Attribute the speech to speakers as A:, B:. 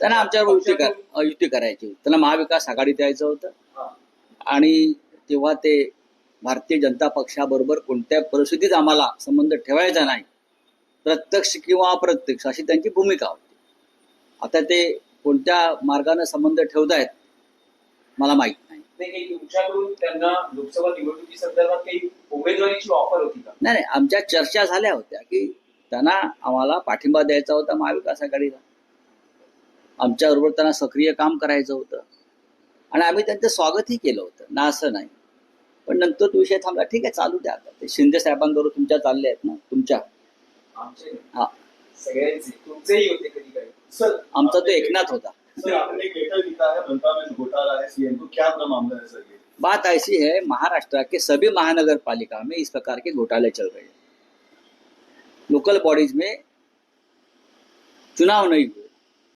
A: त्यांना आमच्यावर युती कर. युती करायची होती. त्यांना महाविकास आघाडीत यायचं होतं. आणि तेव्हा ते भारतीय जनता पक्षाबरोबर कोणत्या परिस्थितीत आम्हाला संबंध ठेवायचा नाही. प्रत्यक्ष किंवा अप्रत्यक्ष अशी त्यांची भूमिका होती. आता ते कोणत्या मार्गाने संबंध ठेवतायत मला माहीत नाही.
B: नाही काही तुमच्याकडून त्यांना लोकसभा निवडणुकी संदर्भात काही उमेदवारीची ऑफर होती का?
A: नाही नाही आमच्या चर्चा झाल्या होत्या की त्यांना आम्हाला पाठिंबा द्यायचा होता महाविकास आघाडीला. आमच्याबरोबर त्यांना सक्रिय काम करायचं होतं. आणि आम्ही त्यांचं स्वागतही केलं होतं. ना असं नाही. पण नंतर तो विषय थांबला. ठीक आहे चालू द्या आता. ते शिंदे साहेबांबरोबर तुमच्या चालले आहेत ना? तुमच्या. हा. आमचा तो एकनाथ होता.
C: है है है
A: बात ऐसी है महाराष्ट्र के सभी महानगर पालिका में इस प्रकार के घोटाले चल रहे हैं. लोकल बॉडीज में चुनाव नहीं हुए.